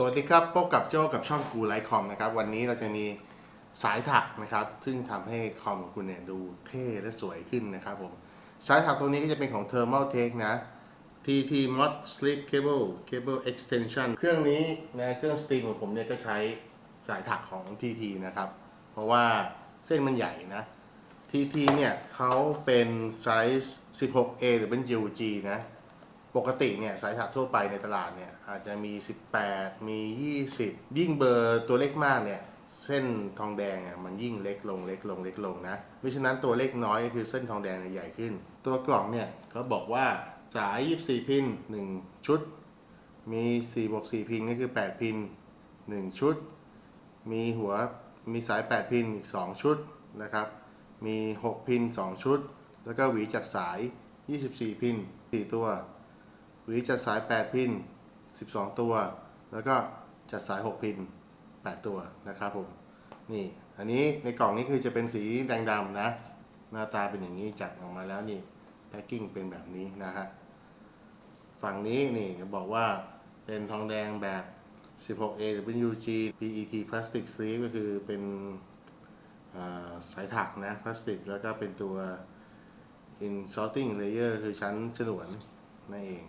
สวัสดีครับพบกับโจ้กับช่องกูไลท์คอมนะครับวันนี้เราจะมีสายถักนะครับ ซึ่งทำให้คอมของคุณเนี่ยดูเท่และสวยขึ้นนะครับผมสายถักตัวนี้ก็จะเป็นของ Thermal Tech นะ TT Mod Sleep Cable Cable Extension เครื่องนี้นะเครื่องสตรีมของผมเนี่ยก็ใช้สายถักของ TT นะครับ เพราะว่าเส้นมันใหญ่นะ TT เนี่ยเขาเป็นไซส์ 16A หรือเป็น UG นะ ปกติเนี่ยสายถักทั่วไปในตลาดเนี่ยอาจจะมี 18 มี 20 ยิ่งเบอร์ตัวเล็กมากเนี่ยเส้นทองแดงอะมันยิ่งเล็กลงเล็กลงเล็กลงนะเพราะฉะนั้นตัวเลขน้อยก็คือเส้นทองแดงใหญ่ขึ้น ตัวกล่องเนี่ยเขาบอกว่าสาย 24 พิน 1 ชุด มี4บวก4พินก็คือ 8 พิน 1 ชุด มีหัวมีสาย 8 พินอีก 2 ชุดนะครับ มี 6 พิน 2 ชุด แล้วก็หวีจัดสาย 24 พิน 4 ตัว วีจัดสาย 8 พิน 12 ตัว แล้วก็จัดสาย 6 พิน 8 ตัวนะครับผม นี่ อันนี้ในกล่องนี้คือจะเป็นสีแดงดำนะ หน้าตาเป็นอย่างนี้จัดออกมาแล้วนี่แพ็กกิ้งเป็นแบบนี้นะฮะ ฝั่งนี้นี่จะบอกว่าเป็นทองแดงแบบ 16A WG PET Plastic Sleeve ก็คือเป็นสายถักนะพลาสติก แล้วก็เป็นตัว insulting layer คือชั้นฉนวนนั่นเอง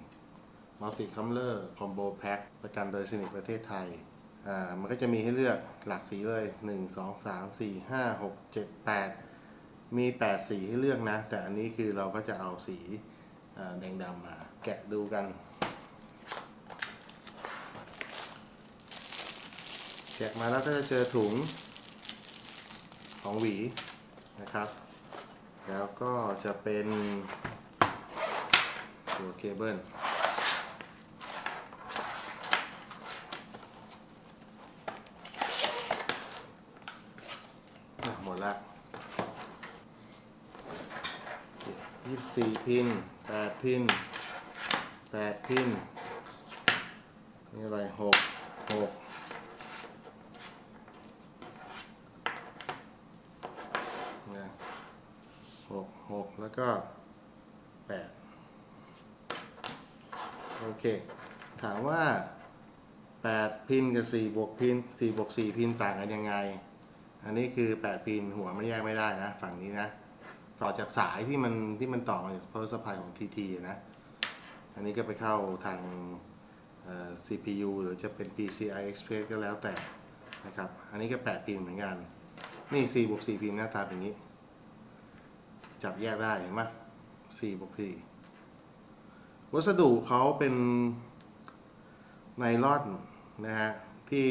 Multi Color Combo Pack ประกันโดยสนิทประเทศไทยอ่ามันก็จะมีให้เลือกหลากสีเลย 1 2 3 4 5 6 7 8 มี 8 สีให้เลือกนะ แต่อันนี้คือเราก็จะเอาสีาแดงดำมาแกะดูกัน แกะมาแล้วก็จะเจอถุงของหวีนะครับ แล้วก็จะเป็นตัวเคเบิล อะหมด ละยี่สิบสี่พินแปดพินแปดพินนี่อะไรหกหกนะหกหกแล้วก็แปดโอเค ถามว่าแปดพินกับสี่บวกพินสี่บวกสี่พินต่างกันยังไง อันนี้คือ8พินหัวมันแยกไม่ได้นะ ฝั่งนี้นะ ต่อจากสายที่มันที่มันต่อมาจาก power supply ของ TT นะ อันนี้ก็ไปเข้าทางเอ่อ CPU หรือจะเป็น PCI Express ก็แล้วแต่นะครับ อันนี้ก็ 8 พินเหมือนกัน นี่4บวก4พินหน้าตาเป็นอย่างนี้ จับแยกได้เห็นไหม4บวก4วัสดุเขาเป็นไนลอนนะฮะที่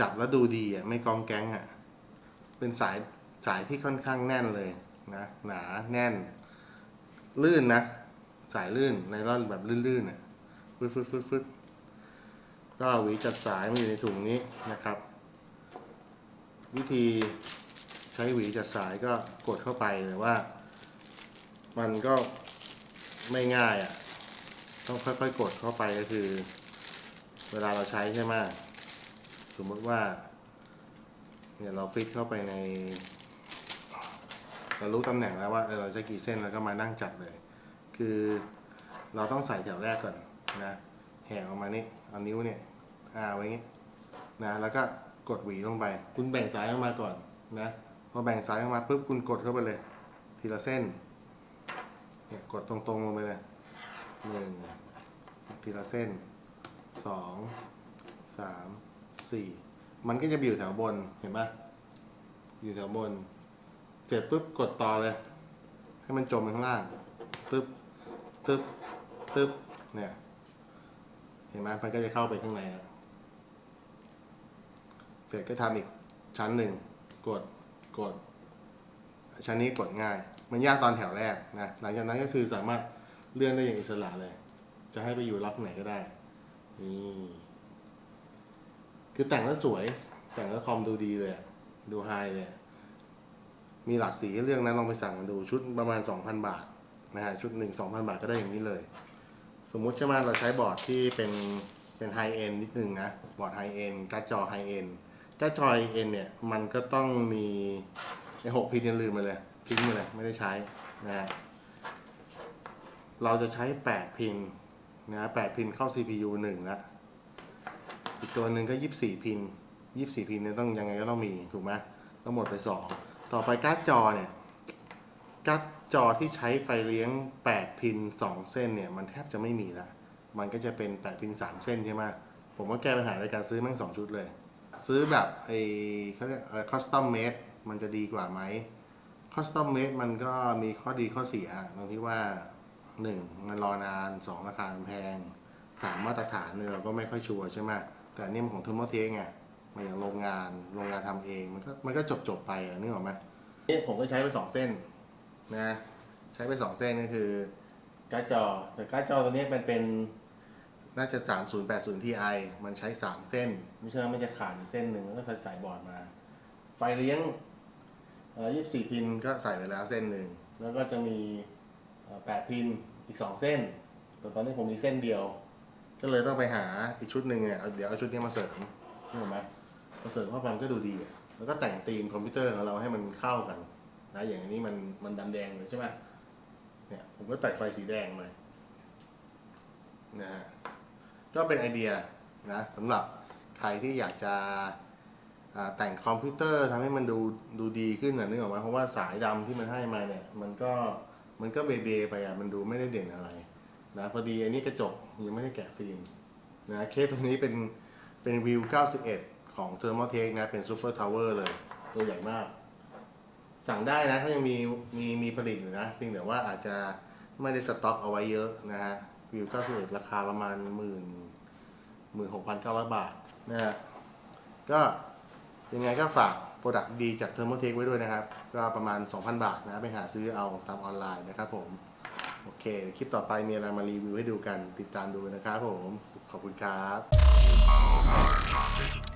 จับแล้วดูดีอะไม่กองแก๊งอะ เป็นสายสายที่ค่อนข้างแน่นเลยนะหนาแน่น ลื่นนะ สายลื่นไนลอนแบบลื่นๆอะฟึดฟึดฟึดฟึดก็หวีจัดสายมาอยู่ในถุงนี้นะครับ วิธีใช้หวีจัดสายก็กดเข้าไปแต่ว่า มันก็ไม่ง่ายอะ ต้องค่อยๆกดเข้าไปก็คือ เวลาเราใช้ใช่ไหมสมมติว่า เนี่ยเราฟิตเข้าไปใน เรารู้ตำแหน่งแล้วว่าเออเราจะกี่เส้นแล้วก็มานั่งจับเลย คือเราต้องใส่แถวแรกก่อนนะแหกออกมานี่เอานิ้วเนี่ยอ่าไว้งี้นะแล้วก็กดหวีลงไป คุณแบ่งสายออกมาก่อนนะพอแบ่งสายออกมาปุ๊บคุณกดเข้าไปเลย ทีละเส้นเนี่ยกดตรงๆลงไปเลยหนึ่งทีละเส้นสองสามสี่ มันก็จะอยู่แถวบนเห็นปะอยู่แถวบน เสร็จปุ๊บกดต่อเลย ให้มันจมไปข้างล่างตึ๊บตึ๊บตึ๊บเนี่ย เห็นไหมมันก็จะเข้าไปข้างในเสร็จก็ทำอีกชั้นหนึ่งกดกด ชั้นนี้กดง่าย มันยากตอนแถวแรกนะหลังจากนั้นก็คือสามารถเลื่อนได้อย่างอิสระเลย จะให้ไปอยู่ล็อกไหนก็ได้นี่ คือแต่งแล้วสวย แต่งแล้วคอมดูดีเลยอะดูไฮเลยอะมีหลากสีให้เลือกนะลองไปสั่งดูชุดประมาณ 2,000 บาทนะฮะชุดหนึ่ง2,000บาทก็ได้อย่างนี้เลย สมมุติใช่ไหมเราใช้บอร์ดที่เป็นเป็นไฮเอ็นนิดนึงนะ บอร์ดไฮเอ็นการ์ดจอไฮเอ็นการ์ดจอไฮเอ็นเนี่ย มันก็ต้องมีไอ้หกพินยังลืมไปเลยทิ้งไปเลยไม่ได้ใช้นะฮะเราจะใช้ 8 พินนะ8พินเข้า CPU 1ละ อีกตัวหนึ่งก็ยี่สี่พินยี่สี่พินเนี่ยต้องยังไงก็ต้องมีถูกไหมต้องหมดไปสองต่อไปการ์ดจอเนี่ยการ์ดจอที่ใช้ไฟเลี้ยง 8 พิน 2 เส้นเนี่ยมันแทบจะไม่มีละ มันก็จะเป็น 8 พิน 3 เส้นใช่ไหมผมก็แก้ปัญหาในการซื้อแม่ง 2 ชุดเลย ซื้อแบบไอ้เขาเรียกคอสตอมเมดมันจะดีกว่าไหมคอสตอมเมดมันก็มีข้อดีข้อเสียตรงที่ว่า 1 มันรอนาน 2 ราคาแพง 3 มาตรฐานเนี่ยเราก็ไม่ค่อยชัวร์ใช่ไหม แต่อันนี่มันของเทอร์โมเทงไงมาอย่างโรงงานโรงงานทำเองมันก็มันก็จบจบๆไปอะนึกออกไหมนี่ผมก็ใช้ไป2เส้นนะใช้ไปสองเส้นก็คือการ์ดจอแต่การ์ดจอตัวนี้มันเป็น น่าจะ 3080 Ti มันใช้ 3 เส้น ไม่ใช่ว่ามันจะขาดอยู่เส้นหนึ่งแล้วก็ใส่สายบอร์ดมา ไฟเลี้ยงเอ่อ24 พินก็ใส่ไปแล้วเส้นหนึ่ง แล้วก็จะมีเอ่อ8พินอีก 2 เส้น แต่ตอนนี้ผมมีเส้นเดียว ก็เลยต้องไปหาอีกชุดหนึ่งเนี่ยเอาเดี๋ยวเอาชุดนี้มาเสริมนึกออกไหมมาเสริมเข้าไปมันก็ดูดีอะแล้วก็แต่งธีมคอมพิวเตอร์ของเราให้มันเข้ากันนะอย่างอันนี้มันมันดำแดงเลยใช่ไหมเนี่ยผมก็ตัดไฟสีแดงเลยนะฮะก็เป็นไอเดียนะสำหรับใครที่อยากจะอ่าแต่งคอมพิวเตอร์ทำให้มันดูดูดีขึ้นนะนึกออกไหมเพราะว่าสายดำที่มันให้มาเนี่ย มันก็มันก็เบเบไปอะมันดูไม่ได้เด่นอะไรนะพอดีอันนี้กระจก ยังไม่ได้แกะฟิล์มนะเคสตัวนี้เป็นเป็นวิว 91 ของ Thermaltake นะเป็นซูเปอร์ทาวเวอร์เลย ตัวใหญ่มาก สั่งได้นะเขายังมีมีมีผลิตอยู่นะเพียงแต่ว่าอาจจะไม่ได้สต็อกเอาไว้เยอะนะฮะวิว 91 ราคาประมาณหมื่นหมื่นหกพันเก้าร้อยบาทนะฮะก็ยังไงก็ฝากโปรดักต์ดีจากเทอร์โมเทคไว้ด้วยนะครับ ก็ประมาณ 2,000 บาทนะ ไปหาซื้อเอาตามออนไลน์นะครับผม โอเคคลิปต่อไปมีอะไรมารีวิวให้ดูกันติดตามดูนะครับผม ขอบคุณครับ